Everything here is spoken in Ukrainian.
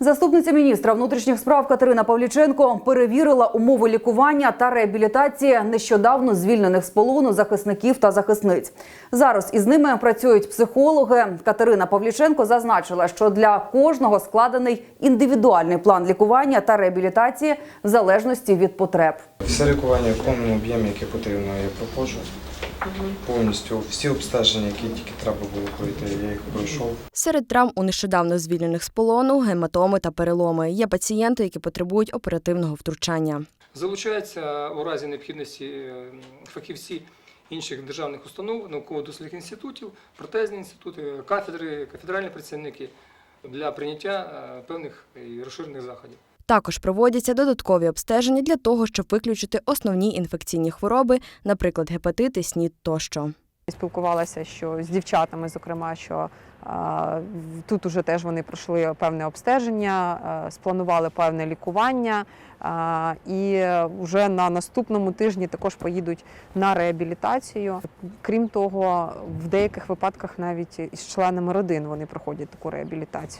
Заступниця міністра внутрішніх справ Катерина Павліченко перевірила умови лікування та реабілітації нещодавно звільнених з полону захисників та захисниць. Зараз із ними працюють психологи. Катерина Павліченко зазначила, що для кожного складений індивідуальний план лікування та реабілітації в залежності від потреб. Все лікування в повному об'ємі, яке потрібно, я проходжу. Повністю всі обстеження, які тільки треба було пройти, я їх пройшов. Серед травм у нещодавно звільнених з полону гематоми та переломи. Є пацієнти, які потребують оперативного втручання. Залучаються у разі необхідності фахівці інших державних установ, науково-дослідних інститутів, протезні інститути, кафедри, кафедральні працівники для прийняття е, певних і розширених заходів. Також проводяться додаткові обстеження для того, щоб виключити основні інфекційні хвороби, наприклад, гепатити, снід тощо. Спілкувалася що з дівчатами, зокрема, що тут уже теж вони пройшли певне обстеження, спланували певне лікування, і вже на наступному тижні також поїдуть на реабілітацію. Крім того, в деяких випадках навіть із членами родин вони проходять таку реабілітацію.